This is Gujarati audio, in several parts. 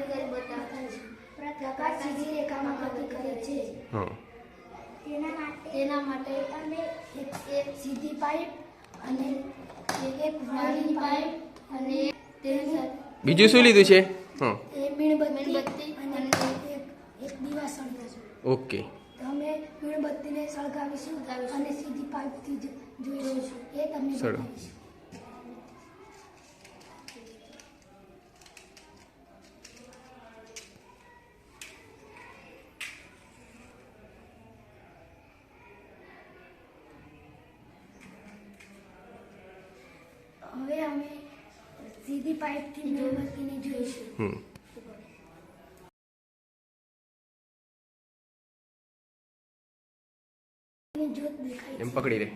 કરી બતાવે છે. પ્રકાશ સીધી રેખામાં ગતિ કરે છે. તેના માટે તેના માટે અમે એક એક સીધી પાઇપ અને એક વાળી પાઇપ અને તેની બીજું શું લીધું છે? હા. એ મીણબત્તી અને એક એક દીવા સળગાવીશું ઓકે. અમે મીણબત્તીને સળગાવીશું અને સીધી પાઇપથી જ જોઈશું. એ તમને સળગ. હવે અમે સીધી પાઇપથી મીણબત્તીને જોઈશું. એમ પકડી રે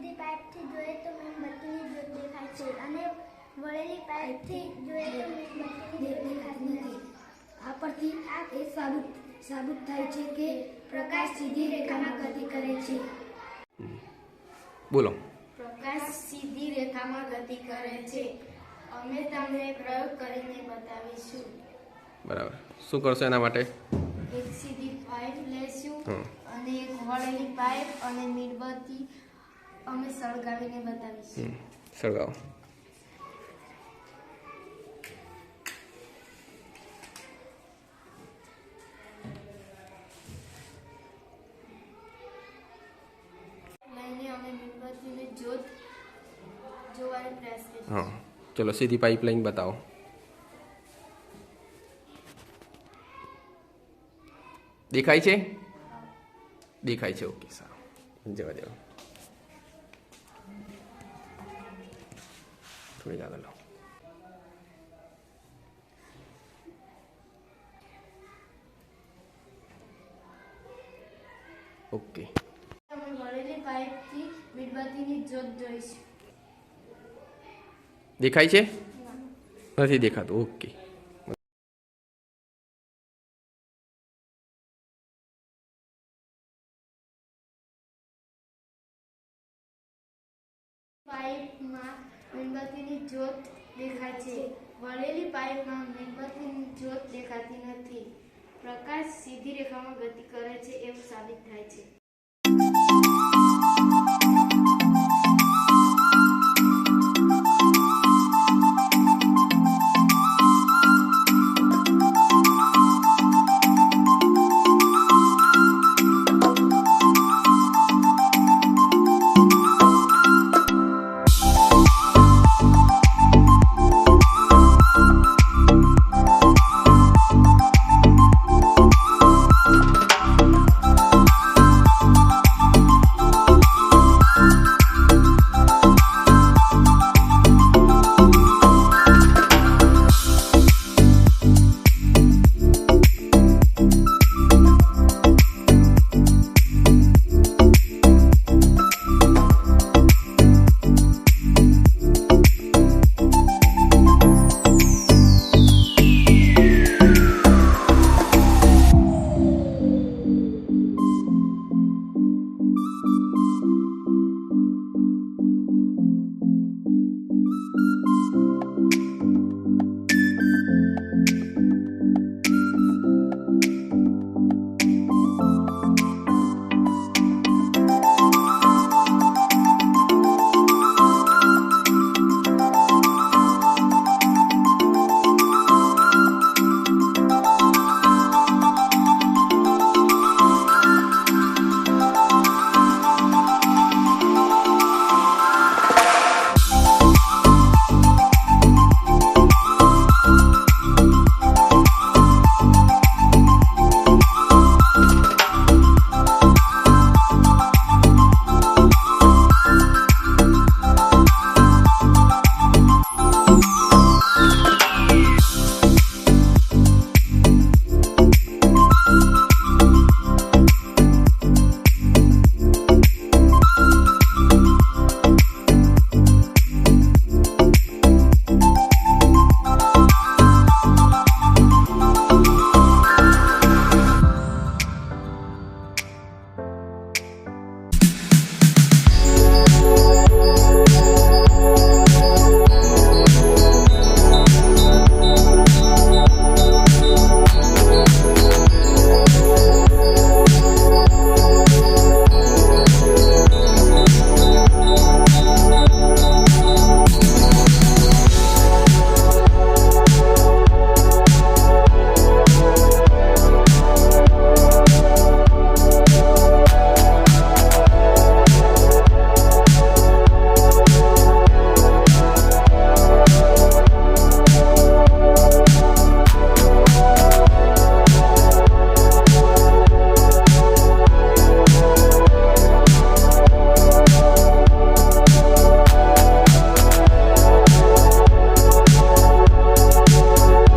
સીધી પાઇપથી જોઈએ તો મીણબત્તીની જ્યોત દેખાય છે અને વળેલી પાઇપથી જોઈએ તો મીણબત્તીની જ્યોત દેખાતી નથી આ પરથી આ એ સાબિત સાબિત થાય છે કે પ્રકાશ સીધી રેખામાં ગતિ કરે છે. બોલો. પ્રકાશ સીધી રેખામાં ગતિ કરે છે. અમે તમને પ્રયોગ કરીને બતાવીશું. બરાબર. શું કરશો એના માટે? એક સીધી પાઇપ લેશું અને એક વળેલી પાઇપ અને મીણબત્તી અમે સળગાવીને બતાવીશું. સળગાવો. હા ચલો સીધી પાઇપ લાઈન બતાવો. દેખાય છે? દેખાય છે ઓકે સારું. જવા દેવા. થોડી આગળ લો ઓકે અમે વળેલી પાઇપથી મીણબત્તીની જ્યોત જોઈશું દેખાય છે નથી દેખાતું ઓકે પાઇપમાં મીણબત્તીની જ્યોત દેખાય છે. વળેલી પાઇપમાં મીણબત્તીની જ્યોત દેખાતી નથી. પ્રકાશ સીધી રેખામાં ગતિ કરે છે એવું સાબિત થાય છે.